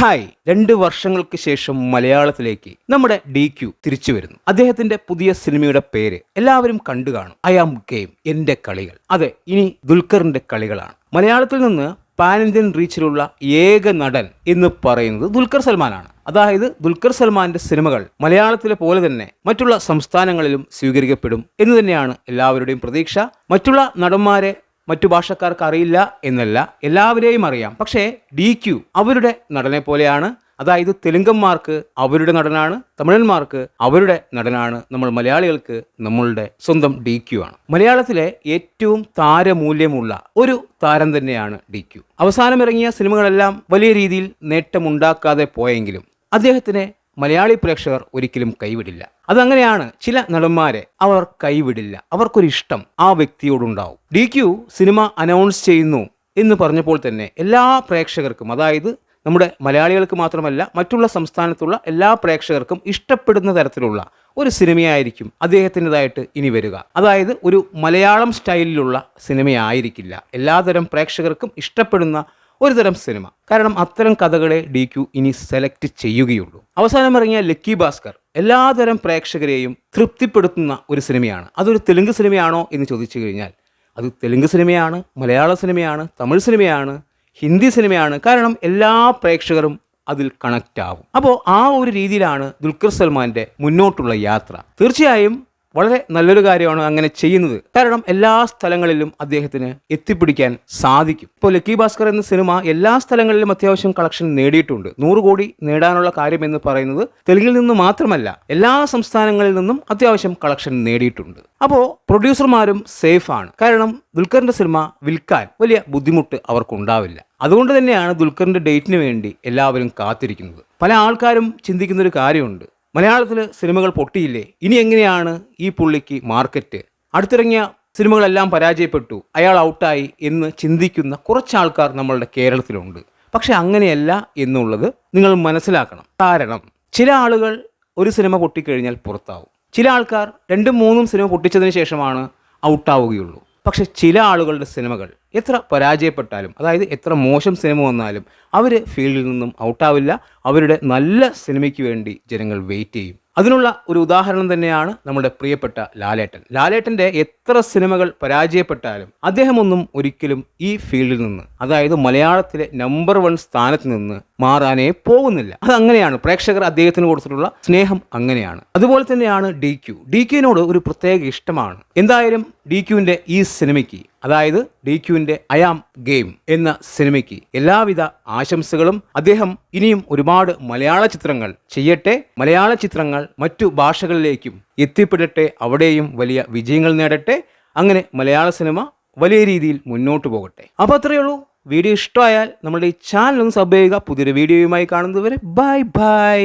Hi. രണ്ട് വർഷങ്ങൾക്ക് ശേഷം മലയാളത്തിലേക്ക് നമ്മുടെ ഡി ക്യു തിരിച്ചു വരുന്നു. അദ്ദേഹത്തിന്റെ പുതിയ സിനിമയുടെ പേര് എല്ലാവരും കണ്ടു കാണും. I am game. എന്റെ കളികൾ. അതെ ഇനി ദുൽഖറിന്റെ കളികളാണ്. മലയാളത്തിൽ നിന്ന് പാൻ ഇന്ത്യൻ റീച്ചിലുള്ള ഏക നടൻ എന്ന് പറയുന്നത് ദുൽഖർ സൽമാനാണ്. അതായത് ദുൽഖർ സൽമാന്റെ സിനിമകൾ മലയാളത്തിലെ പോലെ തന്നെ മറ്റുള്ള സംസ്ഥാനങ്ങളിലും സ്വീകരിക്കപ്പെടും എന്ന് തന്നെയാണ് എല്ലാവരുടെയും പ്രതീക്ഷ. മറ്റുള്ള നടന്മാരെ മറ്റു ഭാഷക്കാർക്ക് അറിയില്ല എന്നല്ല എല്ലാവരെയും അറിയാം. പക്ഷേ ഡി ക്യു അവരുടെ നടനെ പോലെയാണ്. അതായത് തെലുങ്കന്മാർക്ക് അവരുടെ നടനാണ് തമിഴന്മാർക്ക് അവരുടെ നടനാണ് നമ്മൾ മലയാളികൾക്ക് നമ്മളുടെ സ്വന്തം ഡി ക്യു ആണ്. മലയാളത്തിലെ ഏറ്റവും താരമൂല്യമുള്ള ഒരു താരം തന്നെയാണ് ഡി ക്യു. അവസാനം ഇറങ്ങിയ സിനിമകളെല്ലാം വലിയ രീതിയിൽ നേട്ടമുണ്ടാക്കാതെ പോയെങ്കിലും അദ്ദേഹത്തിനെ മലയാളി പ്രേക്ഷകർ ഒരിക്കലും കൈവിടില്ല. അതങ്ങനെയാണ് ചില നടന്മാരെ അവർ കൈവിടില്ല. അവർക്കൊരു ഇഷ്ടം ആ വ്യക്തിയോടുണ്ടാവും. ഡി ക്യു സിനിമ അനൗൺസ് ചെയ്യുന്നു എന്ന് പറഞ്ഞപ്പോൾ തന്നെ എല്ലാ പ്രേക്ഷകർക്കും അതായത് നമ്മുടെ മലയാളികൾക്ക് മാത്രമല്ല മറ്റുള്ള സംസ്ഥാനത്തുള്ള എല്ലാ പ്രേക്ഷകർക്കും ഇഷ്ടപ്പെടുന്ന തരത്തിലുള്ള ഒരു സിനിമയായിരിക്കും അദ്ദേഹത്തിന്റെതായിട്ട് ഇനി വരിക. അതായത് ഒരു മലയാളം സ്റ്റൈലിലുള്ള സിനിമയായിരിക്കില്ല. എല്ലാതരം പ്രേക്ഷകർക്കും ഇഷ്ടപ്പെടുന്ന ഒരു തരം സിനിമ. കാരണം അത്തരം കഥകളെ ഡി ക്യു ഇനി സെലക്ട് ചെയ്യുകയുള്ളൂ. അവസാനം ഇറങ്ങിയ ലക്കി ഭാസ്കർ എല്ലാതരം പ്രേക്ഷകരെയും തൃപ്തിപ്പെടുത്തുന്ന ഒരു സിനിമയാണ്. അതൊരു തെലുങ്ക് സിനിമയാണോ എന്ന് ചോദിച്ചു കഴിഞ്ഞാൽ അത് തെലുങ്ക് സിനിമയാണ് മലയാള സിനിമയാണ് തമിഴ് സിനിമയാണ് ഹിന്ദി സിനിമയാണ്. കാരണം എല്ലാ പ്രേക്ഷകരും അതിൽ കണക്റ്റ് ആവും. അപ്പോൾ ആ ഒരു രീതിയിലാണ് ദുൽഖർ സൽമാന്റെ മുന്നോട്ടുള്ള യാത്ര. തീർച്ചയായും വളരെ നല്ലൊരു കാര്യമാണ് അങ്ങനെ ചെയ്യുന്നത്. കാരണം എല്ലാ സ്ഥലങ്ങളിലും അദ്ദേഹത്തിന് എത്തിപ്പിടിക്കാൻ സാധിക്കും. ഇപ്പോൾ ലക്കി ഭാസ്കർ എന്ന സിനിമ എല്ലാ സ്ഥലങ്ങളിലും അത്യാവശ്യം കളക്ഷൻ നേടിയിട്ടുണ്ട്. നൂറ് കോടി നേടാനുള്ള കാര്യം എന്ന് പറയുന്നത് തെലുങ്കിൽ നിന്ന് മാത്രമല്ല എല്ലാ സംസ്ഥാനങ്ങളിൽ നിന്നും അത്യാവശ്യം കളക്ഷൻ നേടിയിട്ടുണ്ട്. അപ്പോൾ പ്രൊഡ്യൂസർമാരും സേഫ് ആണ്. കാരണം ദുൽഖറിന്റെ സിനിമ വിൽക്കാൻ വലിയ ബുദ്ധിമുട്ട് അവർക്കുണ്ടാവില്ല. അതുകൊണ്ട് തന്നെയാണ് ദുൽഖറിന്റെ ഡേറ്റിന് വേണ്ടി എല്ലാവരും കാത്തിരിക്കുന്നത്. പല ആൾക്കാരും ചിന്തിക്കുന്ന ഒരു കാര്യമുണ്ട്. മലയാളത്തിൽ സിനിമകൾ പൊട്ടിയില്ലേ? ഇനി എങ്ങനെയാണ് ഈ പുള്ളിക്ക് മാർക്കറ്റ്? അടുത്തിറങ്ങിയ സിനിമകളെല്ലാം പരാജയപ്പെട്ടു. അയാൾ ഔട്ടായി എന്ന് ചിന്തിക്കുന്ന കുറച്ച് ആൾക്കാർ നമ്മളുടെ കേരളത്തിലുണ്ട്. പക്ഷെ അങ്ങനെയല്ല എന്നുള്ളത് നിങ്ങൾ മനസ്സിലാക്കണം. കാരണം ചില ആളുകൾ ഒരു സിനിമ പൊട്ടിക്കഴിഞ്ഞാൽ പുറത്താവും. ചില ആൾക്കാർ രണ്ടും മൂന്നും സിനിമ പൊട്ടിച്ചതിന് ശേഷമാണ് ഔട്ടാവുകയുള്ളൂ. പക്ഷെ ചില ആളുകളുടെ സിനിമകൾ എത്ര പരാജയപ്പെട്ടാലും അതായത് എത്ര മോശം സിനിമ വന്നാലും അവർ ഫീൽഡിൽ നിന്നും ഔട്ടാവില്ല. അവരുടെ നല്ല സിനിമയ്ക്ക് വേണ്ടി ജനങ്ങൾ വെയിറ്റ് ചെയ്യും. അതിനുള്ള ഒരു ഉദാഹരണം തന്നെയാണ് നമ്മുടെ പ്രിയപ്പെട്ട ലാലേട്ടൻ. ലാലേട്ടന്റെ എത്ര സിനിമകൾ പരാജയപ്പെട്ടാലും അദ്ദേഹമൊന്നും ഒരിക്കലും ഈ ഫീൽഡിൽ നിന്ന് അതായത് മലയാളത്തിലെ നമ്പർ വൺ സ്ഥാനത്ത് നിന്ന് മാറാനേ പോകുന്നില്ല. അത് അങ്ങനെയാണ് പ്രേക്ഷകർ അദ്ദേഹത്തിന് കൊടുത്തിട്ടുള്ള സ്നേഹം അങ്ങനെയാണ്. അതുപോലെ തന്നെയാണ് ഡി ക്യു ഡി ക്യുവിനോട് ഒരു പ്രത്യേക ഇഷ്ടമാണ്. എന്തായാലും ഡി ക്യുവിന്റെ ഈ സിനിമയ്ക്ക് അതായത് ഡി ക്യുവിന്റെ അയാം ഗെയിം എന്ന സിനിമയ്ക്ക് എല്ലാവിധ ആശംസകളും അദ്ദേഹം ഇനിയും ഒരുപാട് മലയാള ചിത്രങ്ങൾ ചെയ്യട്ടെ മലയാള ചിത്രങ്ങൾ മറ്റു ഭാഷകളിലേക്കും എത്തിപ്പെടട്ടെ അവിടെയും വലിയ വിജയങ്ങൾ നേടട്ടെ അങ്ങനെ മലയാള സിനിമ വലിയ രീതിയിൽ മുന്നോട്ട് പോകട്ടെ. അപ്പോൾ അത്രയേ ഉള്ളൂ. വീഡിയോ ഇഷ്ടമായാൽ നമ്മുടെ ഈ ചാനൽ ഒന്ന് സബ് ചെയ്യുക. പുതിയൊരു വീഡിയോയുമായി കാണുന്നതുവരെ ബൈ ബൈ.